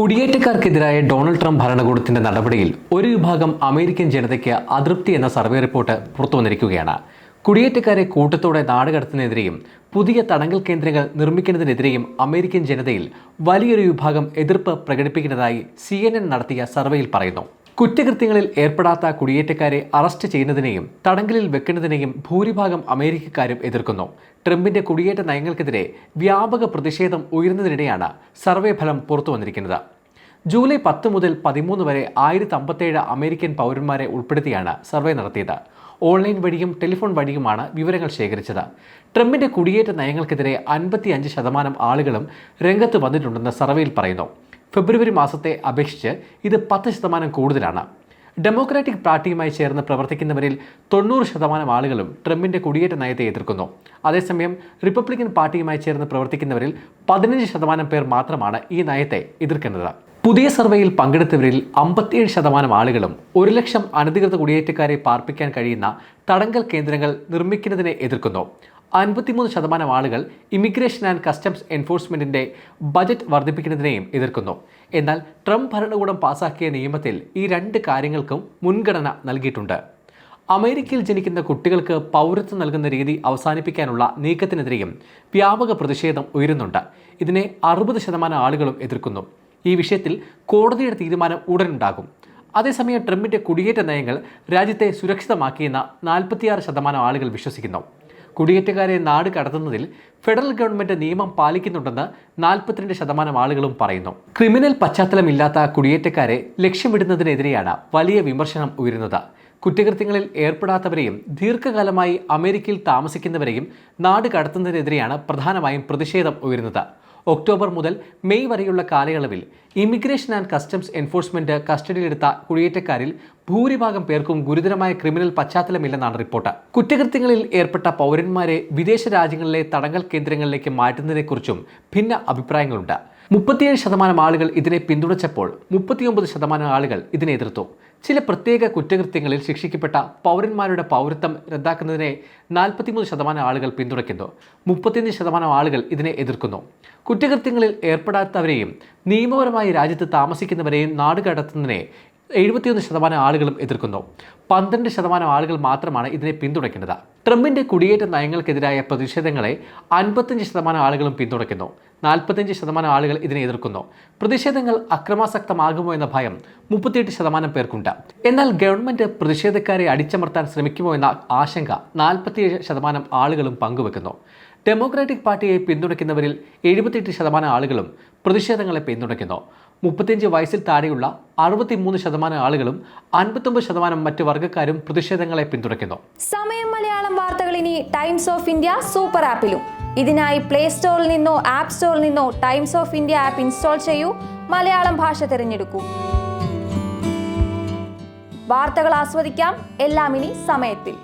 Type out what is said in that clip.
കുടിയേറ്റക്കാർക്കെതിരായ Donald Trump ഭരണകൂടത്തിന്റെ നടപടിയിൽ ഒരു വിഭാഗം അമേരിക്കൻ ജനതയ്ക്ക് അതൃപ്തി എന്ന സർവേ റിപ്പോർട്ട് പുറത്തുവന്നിരിക്കുകയാണ് കുടിയേറ്റക്കാരെ കൂട്ടത്തോടെ നാടുകടത്തുന്നതിനെതിരെയും പുതിയ തടങ്കൽ കേന്ദ്രങ്ങൾ നിർമ്മിക്കുന്നതിനെതിരെയും അമേരിക്കൻ ജനതയിൽ വലിയൊരു വിഭാഗം എതിർപ്പ് പ്രകടിപ്പിക്കുന്നതായി സി നടത്തിയ സർവേയിൽ പറയുന്നു. കുറ്റകൃത്യങ്ങളിൽ ഏർപ്പെടാത്ത കുടിയേറ്റക്കാരെ അറസ്റ്റ് ചെയ്യുന്നതിനെയും തടങ്കലിൽ വെക്കുന്നതിനെയും ഭൂരിഭാഗം അമേരിക്കക്കാരും എതിർക്കുന്നു. ട്രംപിന്റെ കുടിയേറ്റ നയങ്ങൾക്കെതിരെ വ്യാപക പ്രതിഷേധം ഉയർന്നതിനിടെയാണ് സർവേ ഫലം പുറത്തു വന്നിരിക്കുന്നത്. ജൂലൈ പത്ത് മുതൽ പതിമൂന്ന് വരെ ആയിരത്തി അമ്പത്തേഴ് അമേരിക്കൻ പൗരന്മാരെ ഉൾപ്പെടുത്തിയാണ് സർവേ നടത്തിയത്. ഓൺലൈൻ വഴിയും ടെലിഫോൺ വഴിയുമാണ് വിവരങ്ങൾ ശേഖരിച്ചത്. ട്രംപിന്റെ കുടിയേറ്റ നയങ്ങൾക്കെതിരെ അൻപത്തി അഞ്ച് ശതമാനം ആളുകളും രംഗത്ത് വന്നിട്ടുണ്ടെന്ന് സർവേയിൽ പറയുന്നു. ഫെബ്രുവരി മാസത്തെ അപേക്ഷിച്ച് ഇത് പത്ത് ശതമാനം കൂടുതലാണ്. ഡെമോക്രാറ്റിക് പാർട്ടിയുമായി ചേർന്ന് പ്രവർത്തിക്കുന്നവരിൽ തൊണ്ണൂറ് ശതമാനം ആളുകളും ട്രംപിന്റെ കുടിയേറ്റ നയത്തെ എതിർക്കുന്നു. അതേസമയം റിപ്പബ്ലിക്കൻ പാർട്ടിയുമായി ചേർന്ന് പ്രവർത്തിക്കുന്നവരിൽ പതിനഞ്ച് ശതമാനം പേർ മാത്രമാണ് ഈ നയത്തെ എതിർക്കുന്നത്. പുതിയ സർവേയിൽ പങ്കെടുത്തവരിൽ അമ്പത്തിയേഴ് ശതമാനം ആളുകളും ഒരു ലക്ഷം അനധികൃത കുടിയേറ്റക്കാരെ പാർപ്പിക്കാൻ കഴിയുന്ന തടങ്കൽ കേന്ദ്രങ്ങൾ നിർമ്മിക്കുന്നതിനെ എതിർക്കുന്നു. അൻപത്തിമൂന്ന് ശതമാനം ആളുകൾ ഇമിഗ്രേഷൻ ആൻഡ് കസ്റ്റംസ് എൻഫോഴ്സ്മെന്റിന്റെ ബജറ്റ് വർദ്ധിപ്പിക്കുന്നതിനെയും എതിർക്കുന്നു. എന്നാൽ ട്രംപ് ഭരണകൂടം പാസാക്കിയ നിയമത്തിൽ ഈ രണ്ട് കാര്യങ്ങൾക്കും മുൻഗണന നൽകിയിട്ടുണ്ട്. അമേരിക്കയിൽ ജനിക്കുന്ന കുട്ടികൾക്ക് പൗരത്വം നൽകുന്ന രീതി അവസാനിപ്പിക്കാനുള്ള നീക്കത്തിനെതിരെയും വ്യാപക പ്രതിഷേധം ഉയരുന്നുണ്ട്. ഇതിനെ അറുപത് ശതമാനം ആളുകളും എതിർക്കുന്നു. ഈ വിഷയത്തിൽ കോടതിയുടെ തീരുമാനം ഉടനുണ്ടാകും. അതേസമയം ട്രംപിന്റെ കുടിയേറ്റ നയങ്ങൾ രാജ്യത്തെ സുരക്ഷിതമാക്കിയെന്ന നാൽപ്പത്തിയാറ് ശതമാനം ആളുകൾ വിശ്വസിക്കുന്നു. കുടിയേറ്റക്കാരെ നാട് കടത്തുന്നതിൽ ഫെഡറൽ ഗവൺമെന്റ് നിയമം പാലിക്കുന്നുണ്ടെന്ന് നാൽപ്പത്തിരണ്ട് ശതമാനം ആളുകളും പറയുന്നു. ക്രിമിനൽ പശ്ചാത്തലമില്ലാത്ത കുടിയേറ്റക്കാരെ ലക്ഷ്യമിടുന്നതിനെതിരെയാണ് വലിയ വിമർശനം ഉയരുന്നത്. കുറ്റകൃത്യങ്ങളിൽ ഏർപ്പെടാത്തവരെയും ദീർഘകാലമായി അമേരിക്കയിൽ താമസിക്കുന്നവരെയും നാട് കടത്തുന്നതിനെതിരെയാണ് പ്രധാനമായും പ്രതിഷേധം ഉയരുന്നത്. ഒക്ടോബർ മുതൽ മെയ് വരെയുള്ള കാലയളവിൽ ഇമിഗ്രേഷൻ ആൻഡ് കസ്റ്റംസ് എൻഫോഴ്സ്മെന്റ് കസ്റ്റഡിയിലെടുത്ത കുടിയേറ്റക്കാരിൽ ഭൂരിഭാഗം പേർക്കും ഗുരുതരമായ ക്രിമിനൽ പശ്ചാത്തലമില്ലെന്നാണ് റിപ്പോർട്ട്. കുറ്റകൃത്യങ്ങളിൽ ഏർപ്പെട്ട പൗരന്മാരെ വിദേശ രാജ്യങ്ങളിലെ തടങ്കൽ കേന്ദ്രങ്ങളിലേക്ക് മാറ്റുന്നതിനെക്കുറിച്ചും ഭിന്ന അഭിപ്രായങ്ങളുണ്ട്. മുപ്പത്തിയേഴ് ശതമാനം ആളുകൾ ഇതിനെ പിന്തുണച്ചപ്പോൾ മുപ്പത്തിയൊമ്പത് ശതമാനം ആളുകൾ ഇതിനെ എതിർത്തു. ചില പ്രത്യേക കുറ്റകൃത്യങ്ങളിൽ ശിക്ഷിക്കപ്പെട്ട പൗരന്മാരുടെ പൗരത്വം റദ്ദാക്കുന്നതിനെ നാൽപ്പത്തിമൂന്ന് ശതമാനം ആളുകൾ പിന്തുണയ്ക്കുന്നു. മുപ്പത്തിയഞ്ച് ശതമാനം ആളുകൾ ഇതിനെ എതിർക്കുന്നു. കുറ്റകൃത്യങ്ങളിൽ ഏർപ്പെടാത്തവരെയും നിയമപരമായി രാജ്യത്ത് താമസിക്കുന്നവരെയും നാട് കടത്തുന്നതിനെ എഴുപത്തിയൊന്ന് ശതമാനം ആളുകളും എതിർക്കുന്നു. പന്ത്രണ്ട് ശതമാനം ആളുകൾ മാത്രമാണ് ഇതിനെ പിന്തുണയ്ക്കുന്നത്. ട്രംപിന്റെ കുടിയേറ്റ നയങ്ങൾക്കെതിരായ പ്രതിഷേധങ്ങളെ അൻപത്തഞ്ച് ശതമാനം ആളുകളും പിന്തുണയ്ക്കുന്നു. നാൽപ്പത്തഞ്ച് ശതമാനം ആളുകൾ ഇതിനെ എതിർക്കുന്നു. പ്രതിഷേധങ്ങൾ അക്രമാസക്തമാകുമോ എന്ന ഭയം മുപ്പത്തിയെട്ട് ശതമാനം പേർക്കുണ്ട്. എന്നാൽ ഗവൺമെന്റ് പ്രതിഷേധക്കാരെ അടിച്ചമർത്താൻ ശ്രമിക്കുമോ എന്ന ആശങ്ക നാൽപ്പത്തിയേഴ് ശതമാനം ആളുകളും പങ്കുവെക്കുന്നു. ഡെമോക്രാറ്റിക് പാർട്ടിയെ പിന്തുണയ്ക്കുന്നവരിൽ എഴുപത്തിയെട്ട് ശതമാനം ആളുകളും പ്രതിഷേധങ്ങളെ പിന്തുണയ്ക്കുന്നു. മുപ്പത്തിയഞ്ച് വയസ്സിൽ താഴെയുള്ള അറുപത്തിമൂന്ന് ശതമാനം ആളുകളും അൻപത്തൊമ്പത് ശതമാനം മറ്റ് വർഗക്കാരും പ്രതിഷേധങ്ങളെ പിന്തുണയ്ക്കുന്നു. സമയം മലയാളം വാർത്തകൾ ഇനി ടൈംസ് ഓഫ് ഇന്ത്യ സൂപ്പർ ആപ്പിലും. ഇതിനായി പ്ലേ സ്റ്റോറിൽ നിന്നോ ആപ്പ് സ്റ്റോറിൽ നിന്നോ Times of India app install ചെയ്യൂ. മലയാളം ഭാഷ തിരഞ്ഞെടുക്കൂ. വാർത്തകൾ ആസ്വദിക്കാം. എല്ലാം ഇനി സമയത്തിൽ.